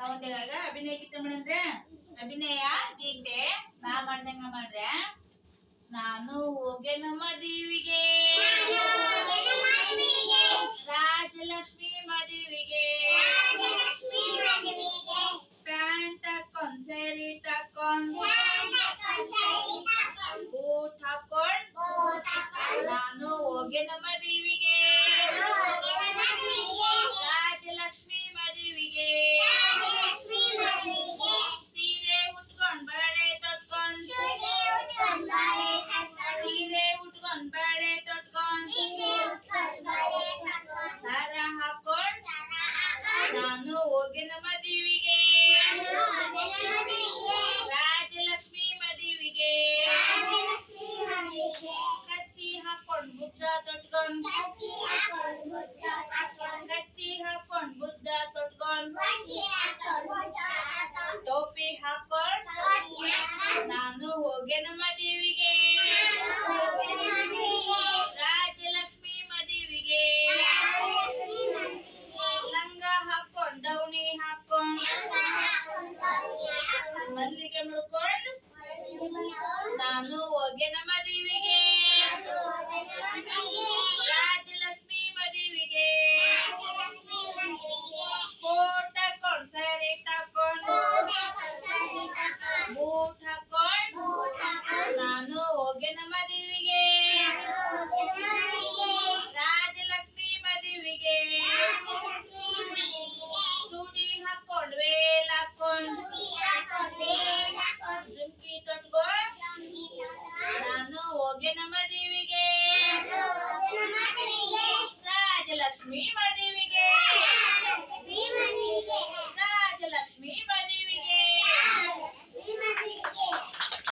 ಸೌಂದರ್ಯಾಗ ಅಭಿನಯ ಗೀತೆ ಮಾಡಂದ್ರೆ? ಅಭಿನಯ, ಗೀತೆ? ನಾ ಮಾಡ್ದಂಗ ಮಾಡ್ರೆ ನಾನು ಹೋಗೆನ ಮದುವಿಗೆ ರಾಜಲಕ್ಷ್ಮಿ ಮದುವಿಗೆ. ಪ್ಯಾಂಟ್ ಹಾಕೊಂಡ್, ಸರಿ ತಕೊಂಡ್. ಬೂಟ್ ಹಾಕೊಂಡ್. ನಾನು ಹೋಗೇನ ಮದುವಿಗೆ ನಾನು ಹೋಗಿನ ಮದುವಿಗೆ ರಾಜಲಕ್ಷ್ಮಿ ಮದುವಿಗೆ ಕಚ್ಚಿ ಹಾಕೊಂಡ್ ಬುದ್ಧ ತೊಟ್ಕೊಂಡ್ ಕಚ್ಚಿ ಹಾಕೊಂಡ್ ಬುದ್ಧ ತೊಟ್ಕೊಂಡ್ ಟೋಪಿ ಹಾಕೊಂಡ್ ನಾನು ಹೋಗೆನ ಮದುವಿಗೆ ಮಲ್ಲಿಗೆ ಮುಡ್ಕೊಂಡು ನಾನು ಹೋಗೆನ ಮದುವಿಗೆ me